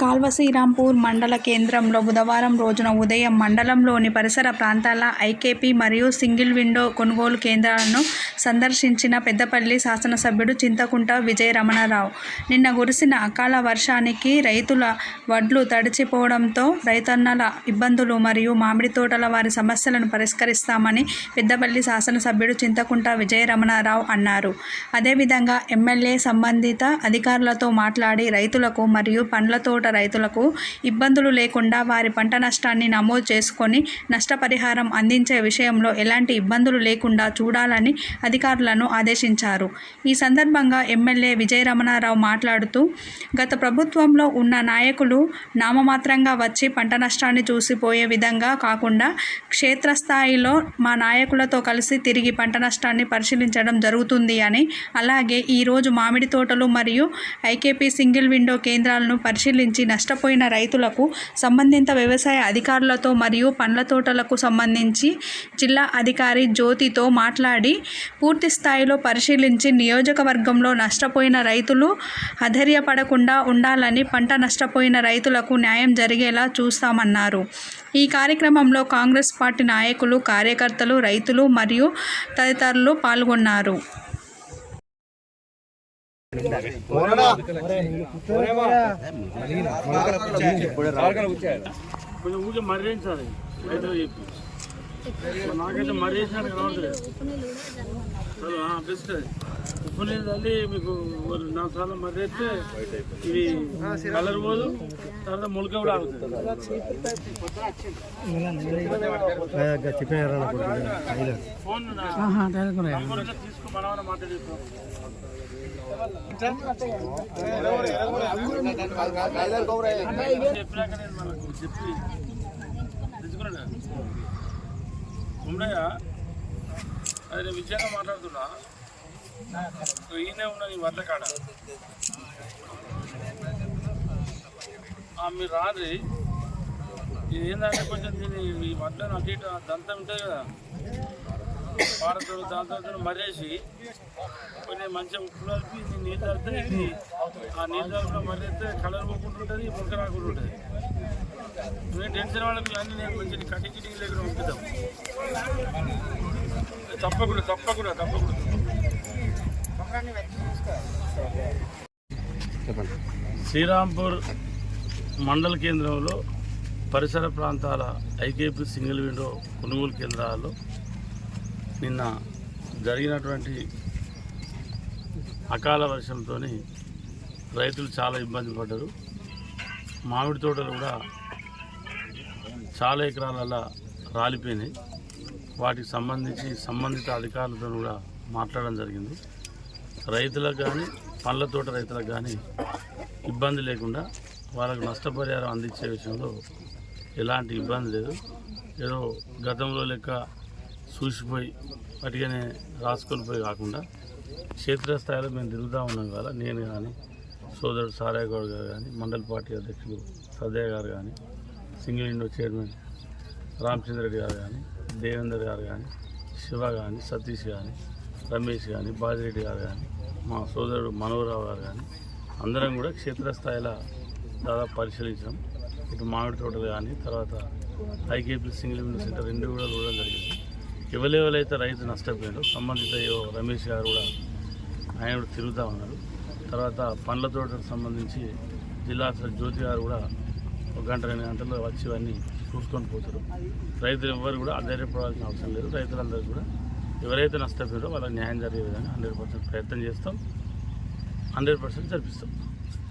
కాల్వశ్రీరాంపూర్ మండల కేంద్రంలో బుధవారం రోజున ఉదయం మండలంలోని పరిసర ప్రాంతాల ఐకేపీ మరియు సింగిల్ విండో కొనుగోలు కేంద్రాలను సందర్శించిన పెద్దపల్లి శాసనసభ్యుడు చింతకుంట విజయ రమణారావు నిన్న కురిసిన అకాల వర్షానికి రైతుల వడ్లు తడిచిపోవడంతో రైతన్నల ఇబ్బందులు మరియు మామిడి తోటల వారి సమస్యలను పరిష్కరిస్తామని పెద్దపల్లి శాసనసభ్యుడు చింతకుంట విజయ రమణారావు అన్నారు. అదేవిధంగా ఎమ్మెల్యే సంబంధిత అధికారులతో మాట్లాడి రైతులకు మరియు పండ్ల తోట రైతులకు ఇబ్బందులు లేకుండా వారి పంట నష్టాన్ని నమోదు చేసుకొని నష్టపరిహారం అందించే విషయంలో ఎలాంటి ఇబ్బందులు లేకుండా చూడాలని అధికారులను ఆదేశించారు. ఈ సందర్భంగా ఎమ్మెల్యే విజయ రమణారావు మాట్లాడుతూ గత ప్రభుత్వంలో ఉన్న నాయకులు నామమాత్రంగా వచ్చి పంట నష్టాన్ని చూసిపోయే విధంగా కాకుండా క్షేత్రస్థాయిలో మా నాయకులతో కలిసి తిరిగి పంట నష్టాన్ని పరిశీలించడం జరుగుతుంది అని అలాగే ఈరోజు మామిడి తోటలు మరియు ఐకేపీ సింగిల్ విండో కేంద్రాలను పరిశీలించి నష్టపోయిన రైతులకు సంబంధిత వ్యవసాయ అధికారులతో మరియు పండ్ల తోటలకు సంబంధించి జిల్లా అధికారి జ్యోతితో మాట్లాడి పూర్తి స్థాయిలో పరిశీలించి నియోజకవర్గంలో నష్టపోయిన రైతులు అధైర్యపడకుండా ఉండాలని పంట నష్టపోయిన రైతులకు న్యాయం జరిగేలా చూస్తామన్నారు. ఈ కార్యక్రమంలో కాంగ్రెస్ పార్టీ నాయకులు కార్యకర్తలు రైతులు మరియు తదితరులు పాల్గొన్నారు. కొంచెం ఊరికే మర్రేయించాలి రైతులు చెప్పి ఉప్పు నీళ్ళు తల్లి మీకు ఒక నాలుగు సార్లు మర్రేస్తే ఇది కలర్ పోదు తర్వాత మొలక కూడా ఆగుతుంది. ఫోన్ నంబర్ తీసుకో మనం మాట్లాడేస్తాం చెప్పినాక నేను మనకు చెప్పి తెచ్చుకున్నాడు ఉన్నాయా? అది నేను విజయంగా మాట్లాడుతున్నా. సో ఈయనే ఉన్నా నీ వడ్ల కాడ. మీరు రాదు ఇది ఏంటంటే కొంచెం దీని ఈ వడ్లను అటు ఇటు దంతం ఉంటుంది కదా. పారతో దాంతో మరేసి కొన్ని మంచిగా ఉప్పు కలిపి నీళ్ళు కలిపితే ఇది ఆ నీళ్ళు కలిపిన మరేస్తే కలర్ పోకుండా ఉంటుంది ముక్క రాకుండా ఉంటుంది. మేము టెన్షన్ వాళ్ళకి అన్నీ నేను మంచి కటింగ్ కిటింగ్ లేకుండా పంపిద్దాం. తప్పకుండా తప్పకుండా తప్పకుండా. శ్రీరాంపూర్ మండల కేంద్రంలో పరిసర ప్రాంతాల ఐకేపీ సింగిల్ విండో కొనుగోలు కేంద్రాల్లో నిన్న జరిగినటువంటి అకాల వర్షంతో రైతులు చాలా ఇబ్బంది పడ్డారు. మామిడి తోటలు కూడా చాలా ఎకరాలలో రాలిపోయినాయి. వాటికి సంబంధించి సంబంధిత అధికారులతో కూడా మాట్లాడడం జరిగింది. రైతులకు కానీ పండ్ల తోట రైతులకు కానీ ఇబ్బంది లేకుండా వాళ్ళకు నష్టపరిహారం అందించే విషయంలో ఎలాంటి ఇబ్బంది లేదు. ఏదో గతంలో లెక్క చూసిపోయి అటుగానే రాసుకొనిపోయి కాకుండా క్షేత్రస్థాయిలో మేము తిరుగుతూ ఉన్నాం కదా నేను కానీ సోదరుడు సారాయ్ గౌడ్ గారు కానీ మండల్ పార్టీ అధ్యక్షుడు సదయ్య గారు కానీ single window chairman Ramachandra Reddy గారు కానీ దేవేందర్ గారు కానీ శివ కానీ సతీష్ కానీ రమేష్ కానీ బాజిరెడ్డి గారు కానీ మా సోదరుడు మనోహరరావు గారు కానీ అందరం కూడా క్షేత్రస్థాయిలో దాదాపు పరిశీలించాం. ఇటు మామిడి తోటలు కానీ తర్వాత ఐకేపీ సింగిల్ విండో సెంటర్ రెండు కూడా చూడడం జరిగింది. ఎవరెవరైతే రైతు నష్టపోయారో సంబంధిత ఏవో రమేష్ గారు కూడా ఆయన కూడా తిరుగుతూ ఉన్నారు. తర్వాత పండ్ల తోటకు సంబంధించి జిల్లా జ్యోతి గారు కూడా ఒక గంట రెండు గంటల్లో వచ్చి ఇవన్నీ చూసుకొని పోతారు. రైతులు ఎవ్వరు కూడా అధైర్యపడాల్సిన అవసరం లేదు. రైతులందరూ కూడా ఎవరైతే నష్టపోయారో వాళ్ళకి న్యాయం జరిగే విధంగా హండ్రెడ్ పర్సెంట్ ప్రయత్నం చేస్తాం. Hundred percent జరిపిస్తాం.